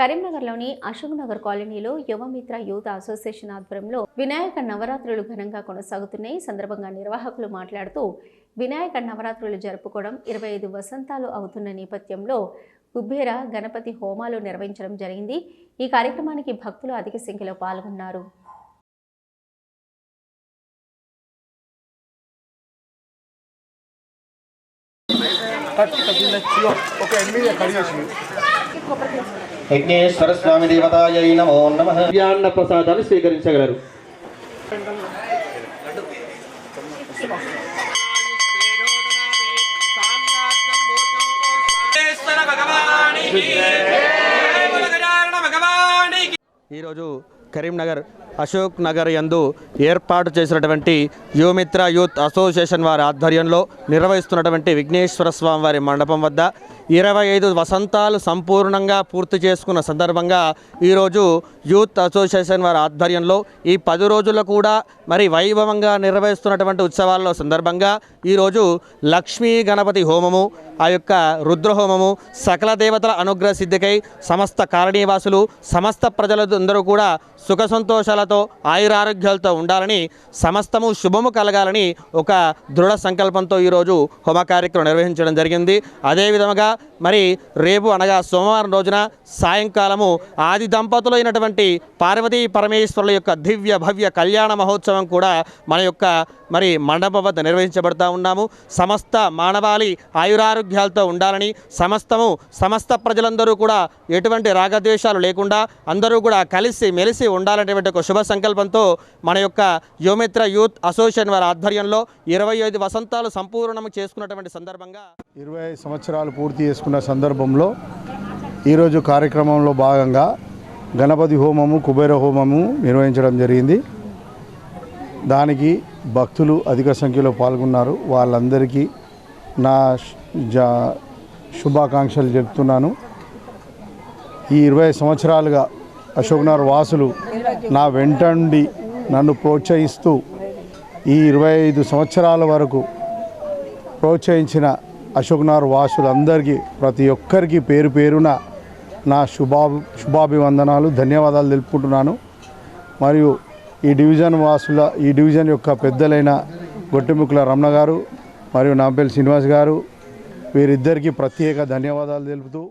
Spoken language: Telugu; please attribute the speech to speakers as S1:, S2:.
S1: కరీంనగర్లోని అశోక్ నగర్ కాలనీలో యువమిత్ర యూత్ అసోసియేషన్ ఆధ్వర్యంలో వినాయక నవరాత్రులు ఘనంగా కొనసాగుతున్నాయి. ఈ సందర్భంగా నిర్వాహకులు మాట్లాడుతూ వినాయక నవరాత్రులు జరుపుకోవడం ఇరవై ఐదు వసంతాలు అవుతున్న నేపథ్యంలో కుబేర గణపతి హోమాలు నిర్వహించడం జరిగింది. ఈ కార్యక్రమానికి భక్తులు అధిక సంఖ్యలో పాల్గొన్నారు.
S2: ఒక ఎనిమిది
S3: యజ్ఞేశ్వర స్వామి దేవతాయ నమో నమ
S4: దివ్యాన్న ప్రసాదాన్ని స్వీకరించగలరు ఈరోజు కరీంనగర్ అశోక్ నగర్ యందు ఏర్పాటు చేసినటువంటి యువమిత్ర యూత్ అసోసియేషన్ వారి ఆధ్వర్యంలో నిర్వహిస్తున్నటువంటి విఘ్నేశ్వర స్వామి వారి మండపం వద్ద ఇరవై ఐదు వసంతాలు సంపూర్ణంగా పూర్తి చేసుకున్న సందర్భంగా ఈరోజు యూత్ అసోసియేషన్ వారి ఆధ్వర్యంలో ఈ పది రోజుల్లో కూడా మరి వైభవంగా నిర్వహిస్తున్నటువంటి ఉత్సవాల్లో సందర్భంగా ఈరోజు లక్ష్మీ గణపతి హోమము ఆ యొక్క రుద్రహోమము సకల దేవతల అనుగ్రహ సిద్ధికై సమస్త కాలనీవాసులు సమస్త ప్రజలందరూ కూడా సుఖ సంతోషాలతో ఆయురారోగ్యాలతో ఉండాలని సమస్తము శుభము కలగాలని ఒక దృఢ సంకల్పంతో ఈరోజు హోమ కార్యక్రమం నిర్వహించడం జరిగింది. అదేవిధంగా మరి రేపు అనగా సోమవారం రోజున సాయంకాలము ఆది దంపతులు అయినటువంటి పార్వతీ పరమేశ్వరుల యొక్క దివ్య భవ్య కళ్యాణ మహోత్సవం కూడా మన యొక్క మరి మండపం వద్ద నిర్వహించబడతా ఉన్నాము. సమస్త మానవాళి ఆయురారోగ్యాలతో ఉండాలని సమస్తము సమస్త ప్రజలందరూ కూడా ఎటువంటి రాగద్వేషాలు లేకుండా అందరూ కూడా కలిసి మెలిసి ఉండాలనేటువంటి ఒక శుభ సంకల్పంతో మన యొక్క యువమిత్ర యూత్ అసోసియేషన్ వారి ఆధ్వర్యంలో ఇరవై ఐదు వసంతాలు సంపూర్ణం చేసుకున్నటువంటి సందర్భంగా
S2: ఇరవై సంవత్సరాలు పూర్తి చేసుకున్న సందర్భంలో ఈరోజు కార్యక్రమంలో భాగంగా గణపతి హోమము కుబేర హోమము నిర్వహించడం జరిగింది. దానికి భక్తులు అధిక సంఖ్యలో పాల్గొన్నారు. వాళ్ళందరికీ నా శుభాకాంక్షలు చెప్తున్నాను. ఈ ఇరవై సంవత్సరాలుగా అశోక్నగర్ వాసులు నా వెంటండి నన్ను ప్రోత్సహిస్తూ ఈ ఇరవై ఐదు సంవత్సరాల వరకు ప్రోత్సహించిన అశోక్నగర్ వాసులందరికీ ప్రతి ఒక్కరికి పేరు పేరున నా శుభా శుభాభివందనాలు ధన్యవాదాలు తెలుపుకుంటున్నాను. మరియు ఈ డివిజన్ వాసుల ఈ డివిజన్ యొక్క పెద్దలైన గొట్టెముక్కుల రమణ గారు మరియు నాంపల్లి శ్రీనివాస్ గారు వీరిద్దరికీ ప్రత్యేక ధన్యవాదాలు తెలుపుతూ